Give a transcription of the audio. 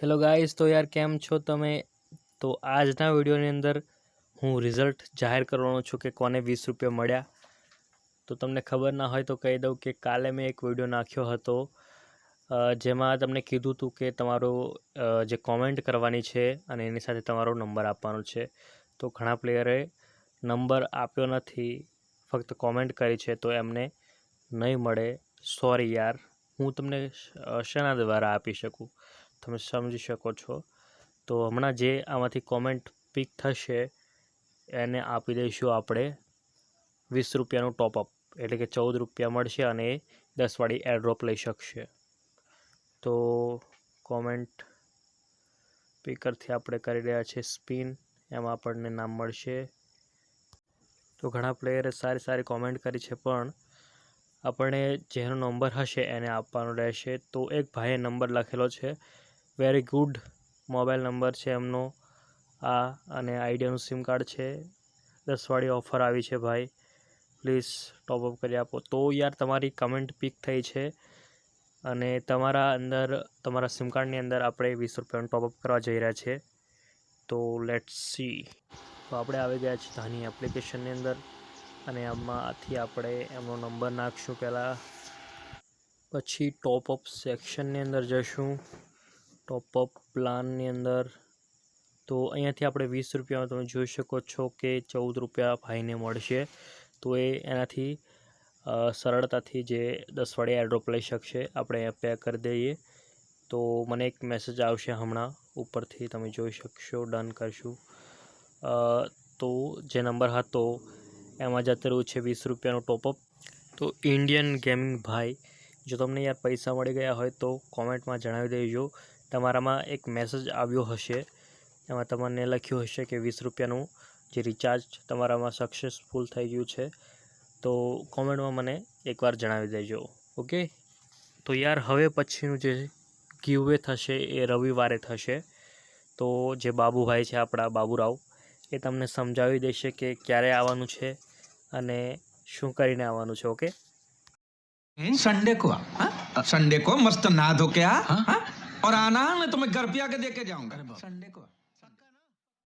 Hello guys તો યાર કેમ છો તમે? તો આજના વિડીયોની અંદર હું રિઝલ્ટ જાહેર કરવાનો છું કે કોને વીસ રૂપિયા મળ્યા. તો તમને ખબર ના હોય તો કહી દઉં કે કાલે મેં એક વીડિયો નાખ્યો હતો જેમાં તમને કીધું હતું કે તમારો જે કોમેન્ટ કરવાની છે અને એની સાથે તમારો નંબર આપવાનો છે. તો ઘણા પ્લેયરે નંબર આપ્યો નથી, ફક્ત કોમેન્ટ કરી છે તો એમને નહીં મળે. સોરી યાર, હું તમને શેના દ્વારા આપી શકું? તમે સમજી શકો છો. તો હમણાં જે આમાંથી કોમેન્ટ પિક થશે, એને આપી દઈશું આપણે વીસ રૂપિયાનું ટોપઅપ એટલે કે ચૌદ રૂપિયા મળશે અને એ દસવાળી એરડ્રોપ લઈ શકશે. તો કોમેન્ટ પિકરથી આપણે કરી રહ્યા છીએ સ્પિન એમાં આપણને નામ મળશે. તો ઘણા પ્લેયરે સારી સારી કોમેન્ટ કરી છે પણ આપણને જેનો નંબર હશે એને આપવાનો રહેશે. તો એક ભાઈએ નંબર લખેલો છે. વેરી ગુડ મોબાઈલ નંબર છે એમનો. આ અને આઈડિયાનું સિમ કાર્ડ છે. દસવાળી ઓફર આવી છે ભાઈ. પ્લીઝ ટોપઅપ કરી આપો. તો યાર તમારી કમેન્ટ પિક થઈ છે. અને તમારા અંદર, તમારા સિમ કાર્ડની અંદર આપણે વીસ રૂપિયાનું ટોપઅપ કરવા જઈ રહ્યા છીએ તો લેટ્સ સી તો આપણે આવી ગયા છીએ ધાની એપ્લિકેશનની અંદર. અને આમાંથી આપણે એમનો નંબર નાખશું પહેલાં. પછી ટોપઅપ સેક્શનની અંદર જઈશું. ટોપઅપ પ્લાનની અંદર, તો અહીંયાથી આપણે વીસ રૂપિયામાં તમે જોઈ શકો છો કે ચૌદ રૂપિયા ભાઈને મળશે. તો એ એનાથી સરળતાથી જે દસવાળી એડ્રોપ લઈ શકશે. આપણે પે કરી દઈએ. તો મને એક મેસેજ આવશે હમણાં, ઉપરથી તમે જોઈ શકશો ડન કરશું. તો જે નંબર હતો, એમાં જતું રહ્યું છે વીસ રૂપિયાનું ટોપઅપ તો ઇન્ડિયન ગેમિંગ ભાઈ, જો તમને યાર પૈસા મળી ગયા હોય તો કોમેન્ટમાં જણાવી દેજો. તમારામાં એક મેસેજ આવ્યો હશે એમાં તમને લખ્યું હશે કે વીસ રૂપિયાનું જે રિચાર્જ તમારામાં સક્સેસફુલ થઈ ગયું છે તો કોમેન્ટમાં મને એકવાર જણાવી દેજો ઓકે તો યાર હવે પછીનું જે ગીવે થશે એ રવિવારે થશે તો જે બાબુભાઈ છે આપણા બાબુરાવ એ તમને સમજાવી દેશે કે ક્યારે આવવાનું છે અને શું કરીને આવવાનું છે ઓકે સન્ડે કો સન્ડે કો મસ્ત ના ધો કે આ और आना मैं तुम्हें घर पे आके दे के जाऊंगा संडे को आ।